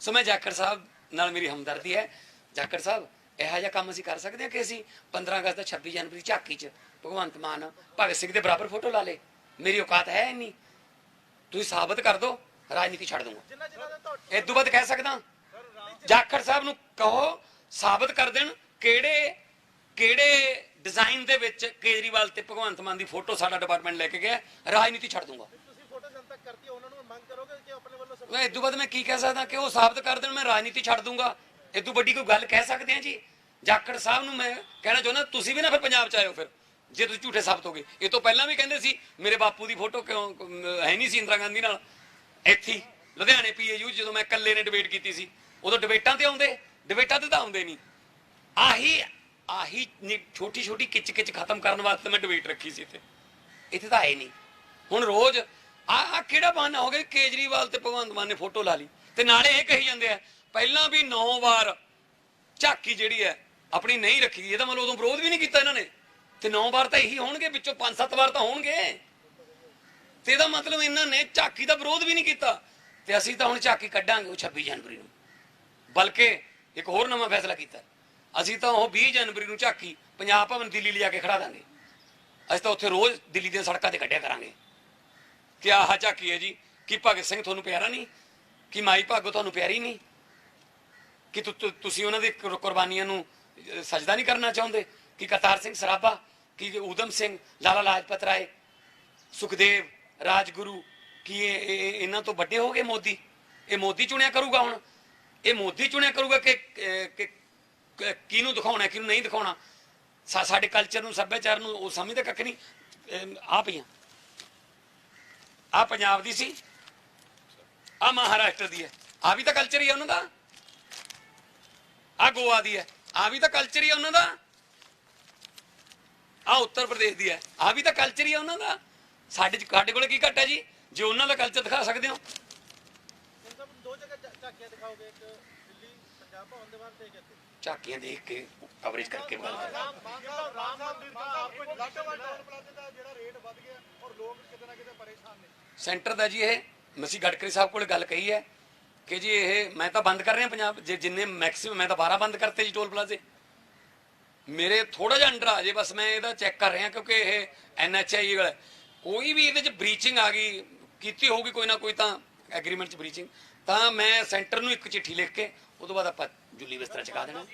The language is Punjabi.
ਸੋ ਮੈਂ ਜਾਖੜ ਸਾਹਿਬ ਨਾਲ ਮੇਰੀ ਹਮਦਰਦੀ ਹੈ। ਜਾਖੜ ਸਾਹਿਬ, ਇਹੋ ਜਿਹਾ ਕੰਮ ਅਸੀਂ ਕਰ ਸਕਦੇ ਹਾਂ ਕਿ ਅਸੀਂ 15 ਅਗਸਤ ਦਾ 26 ਜਨਵਰੀ ਝਾਕੀ 'ਚ ਭਗਵੰਤ ਮਾਨ, ਭਗਤ ਸਿੰਘ ਦੇ ਬਰਾਬਰ ਫੋਟੋ ਲਾ ਲੇ। ਮੇਰੀ ਔਕਾਤ ਹੈ ਇੰਨੀ। ਤੁਸੀਂ ਸਾਬਤ ਕਰ ਦਿਓ ਰਾਜਨੀਤੀ ਛੱਡ ਦੂੰਗਾ। ਇਹ ਤੋਂ ਬਾਅਦ ਕਹਿ ਸਕਦਾ, ਜਾਖੜ ਸਾਹਿਬ ਨੂੰ ਕਹੋ, ਸਾਬਤ ਕਰ ਦੇਣ ਕਿਹੜੇ ਕਿਹੜੇ ਡਿਜ਼ਾਈਨ ਦੇ ਵਿੱਚ ਕੇਜਰੀਵਾਲ ਤੇ ਭਗਵੰਤ ਮਾਨ ਦੀ ਫੋਟੋ ਸਾਡਾ ਡਿਪਾਰਟਮੈਂਟ ਲੈ ਕੇ ਗਿਆ, ਰਾਜਨੀਤੀ ਛੱਡ ਦੂੰਗਾ ਤੁਸੀਂ ਫੋਟੋ ਜਨਤਕ ਕਰਤੀ ਹੈ, ਉਹਨਾਂ ਨੂੰ ਮੰਗ ਕਰੋਗੇ ਕਿ ਆਪਣੇ ਵੱਲੋਂ ਸਭ ਮੈਂ ਇਦੋਂ ਬਾਅਦ ਮੈਂ ਕੀ ਕਹਿ ਸਕਦਾ ਕਿ ਉਹ ਸਾਬਤ ਕਰ ਦੇਣ, ਮੈਂ ਰਾਜਨੀਤੀ ਛੱਡ ਦੂੰਗਾ। ਇਦੋਂ ਵੱਡੀ ਕੋਈ ਗੱਲ ਕਹਿ ਸਕਦੇ ਆ ਜੀ? ਜਾਖੜ ਸਾਹਿਬ ਨੂੰ ਮੈਂ ਕਹਿਣਾ ਚਾਹੁੰਦਾ, ਤੁਸੀਂ ਵੀ ਨਾ ਫਿਰ ਪੰਜਾਬ ਚ ਆਇਓ ਫਿਰ, ਜੇ ਤੁਸੀਂ ਝੂਠੇ ਸਾਬਤ ਹੋ ਇਹ ਤੋਂ ਪਹਿਲਾਂ ਵੀ ਕਹਿੰਦੇ ਸੀ, ਮੇਰੇ ਬਾਪੂ ਦੀ ਫੋਟੋ ਕਿਉਂ ਹੈ ਨਹੀਂ ਸੀ ਇੰਦਰਾ ਗਾਂਧੀ ਨਾਲ। ਇੱਥੇ ਲੁਧਿਆਣੇ ਪੀਏਯੂ ਜਦੋਂ ਮੈਂ ਇਕੱਲੇ ਨੇ ਡਿਬੇਟ ਕੀਤੀ ਸੀ। ਉਦੋਂ ਡਿਬੇਟਾਂ ਤੇ ਆਉਂਦੇ ਡਿਬੇਟਾਂ ਤੇ ਤਾਂ ਆਉਂਦੇ ਨਹੀਂ। ਆਹੀ ਆਹੀ ਛੋਟੀ ਛੋਟੀ ਕਿਚ ਕਿਚ ਖਤਮ ਕਰਨ ਵਾਸਤੇ ਮੈਂ ਡਿਬੇਟ ਰੱਖੀ ਸੀ ਇੱਥੇ। ਇੱਥੇ ਤਾਂ ਆਏ ਨਹੀਂ। ਹੁਣ ਰੋਜ਼ ਆ ਆ ਕਿਹੜਾ ਬਹਾਨਾ ਹੋ ਗਿਆ ਕੇਜਰੀਵਾਲ ਤੇ ਭਗਵੰਤ ਮਾਨ ਨੇ ਫੋਟੋ ਲਾ ਲਈ? ਤੇ ਨਾਲੇ ਇਹ ਕਹੀ ਜਾਂਦੇ ਆ, ਪਹਿਲਾਂ ਵੀ 9 ਵਾਰ ਝਾਕੀ ਜਿਹੜੀ ਹੈ, ਆਪਣੀ ਨਹੀਂ ਰੱਖੀ ਇਹਦਾ ਮਤਲਬ ਉਦੋਂ ਵਿਰੋਧ ਵੀ ਨਹੀਂ ਕੀਤਾ ਇਹਨਾਂ ਨੇ। ਤੇ 9 ਵਾਰ ਤਾਂ ਇਹੀ ਹੋਣਗੇ, ਵਿੱਚੋਂ 5-7 ਵਾਰ ਤਾਂ ਹੋਣਗੇ। ਤੇ ਇਹਦਾ ਮਤਲਬ ਇਹਨਾਂ ਨੇ ਝਾਕੀ ਦਾ ਵਿਰੋਧ ਵੀ ਨਹੀਂ ਕੀਤਾ। ਤੇ ਅਸੀਂ ਤਾਂ ਹੁਣ ਝਾਕੀ ਕੱਢਾਂਗੇ ਉਹ 26 ਜਨਵਰੀ ਨੂੰ। ਬਲਕਿ ਇੱਕ ਹੋਰ ਨਵਾਂ ਫੈਸਲਾ ਕੀਤਾ। ਅਸੀਂ ਤਾਂ ਉਹ 20 ਜਨਵਰੀ ਨੂੰ ਝਾਕੀ ਪੰਜਾਬ ਭਵਨ ਦਿੱਲੀ ਲਿਆ ਕੇ ਖੜਾ ਦਾਂਗੇ। ਅਸੀਂ ਤਾਂ ਉੱਥੇ ਰੋਜ਼ ਦਿੱਲੀ ਦੀਆਂ ਸੜਕਾਂ ਤੇ ਕੱਢਿਆ ਕਰਾਂਗੇ। ਕਿ ਆਹ ਝਾਕੀ ਹੈ ਜੀ? ਕਿ ਭਗਤ ਸਿੰਘ ਤੁਹਾਨੂੰ ਪਿਆਰਾ ਨਹੀਂ? ਕਿ ਮਾਈ ਭਾਗੋ ਤੁਹਾਨੂੰ ਪਿਆਰੀ ਨਹੀਂ? ਕਿ ਤੁਸੀਂ ਉਹਨਾਂ ਦੀ ਕੁਰਬਾਨੀਆਂ ਨੂੰ ਅਹ, ਸਜਦਾ ਨਹੀਂ ਕਰਨਾ ਚਾਹੁੰਦੇ? ਕਿ ਕਰਤਾਰ ਸਿੰਘ ਸਰਾਭਾ? ਕਿ ਊਧਮ ਸਿੰਘ ਲਾਲਾ ਲਾਜਪਤ ਰਾਏ ਸੁਖਦੇਵ ਰਾਜਗੁਰੂ ਕੀ ਇਹ ਇਹਨਾਂ ਤੋਂ ਵੱਡੇ ਹੋ ਗਏ ਮੋਦੀ? ਇਹ ਮੋਦੀ ਚੁਣਿਆ ਕਰੂਗਾ ਹੁਣ? ਇਹ ਮੋਦੀ ਚੁਣਿਆ ਕਰੂਗਾ ਕਿ ਕਿਹਨੂੰ ਦਿਖਾਉਣਾ ਕਿਹਨੂੰ ਨਹੀਂ ਦਿਖਾਉਣਾ? ਸਾ- ਸਾਡੇ ਕਲਚਰ ਨੂੰ ਸੱਭਿਆਚਾਰ ਨੂੰ ਉਹ ਸਮਝਦਾ ਕੱਖ ਨਹੀਂ? ਆ ਪਈਆਂ। ਆ ਪੰਜਾਬ ਦੀ ਸੀ। ਆ ਮਹਾਰਾਸ਼ਟਰ ਦੀ ਹੈ। ਆ ਵੀ ਤਾਂ ਕਲਚਰ ਹੀ ਹੈ ਉਹਨਾਂ ਦਾ। ਆ ਗੋਆ ਦੀ ਹੈ। ਆ ਵੀ ਤਾਂ ਕਲਚਰ ਹੀ ਹੈ ਉਹਨਾਂ ਦਾ। ਆ ਉੱਤਰ ਪ੍ਰਦੇਸ਼ ਦੀ ਹੈ। ਆ ਵੀ ਤਾਂ ਕਲਚਰ ਹੀ ਹੈ ਉਹਨਾਂ ਦਾ। ਸਾਡੇ ਸਾਡੇ ਕੋਲੇ ਕੀ ਘੱਟ ਹੈ ਜੀ? ਜੇ ਉਹਨਾਂ ਦਾ ਕਲਚਰ ਦਿਖਾ ਸਕਦੇ ਹੋ। ਦੋ ਜਗ੍ਹਾ ਝਾਕੀਆਂ ਦਿਖਾਓਗੇ, ਇੱਕ ਝਾਕੀਆਂ ਦੇਖ ਕੇ ਕਵਰੇਜ ਕਰਕੇ ਗੱਲ ਸੈਂਟਰ ਦਾ ਜੀ ਇਹ ਮਸੀ ਗਡਕਰੀ ਸਾਹਿਬ ਕੋਲੇ ਗੱਲ ਕਹੀ ਹੈ ਕਿ ਜੀ ਇਹ ਮੈਂ ਤਾਂ ਬੰਦ ਕਰ ਰਿਹਾ ਪੰਜਾਬ ਜੇ ਜਿੰਨੇ ਮੈਕਸਿਮਮ ਮੈਂ ਤਾਂ 12 ਬੰਦ ਕਰਤੇ ਜੀ ਟੋਲ ਪਲਾਜ਼ੇ ਮੇਰੇ ਥੋੜਾ ਜਿਹਾ ਅੰਡਰ ਆ ਜੇ ਬਸ ਮੈਂ ਇਹਦਾ ਚੈੱਕ ਕਰ ਰਿਹਾ ਕਿਉਂਕਿ ਇਹ ਐਨਐਚਆਈ ਵਾਲਾ। ਕੋਈ ਵੀ ਇਹਦੇ ਚ ਬ੍ਰੀਚਿੰਗ ਆ ਗਈ ਕੀਤੀ ਹੋਊਗੀ ਕੋਈ ਨਾ ਕੋਈ ਤਾਂ ਐਗਰੀਮੈਂਟ ਚ ਬ੍ਰੀਚਿੰਗ ਤਾਂ ਮੈਂ ਸੈਂਟਰ ਨੂੰ ਇੱਕ ਚਿੱਠੀ ਲਿਖ ਕੇ, ਉਹ ਤੋਂ ਬਾਅਦ ਆਪਾਂ ਜੁੱਲੀ ਬਿਸਤਰਾ ਚਕਾ ਦੇਣਾ।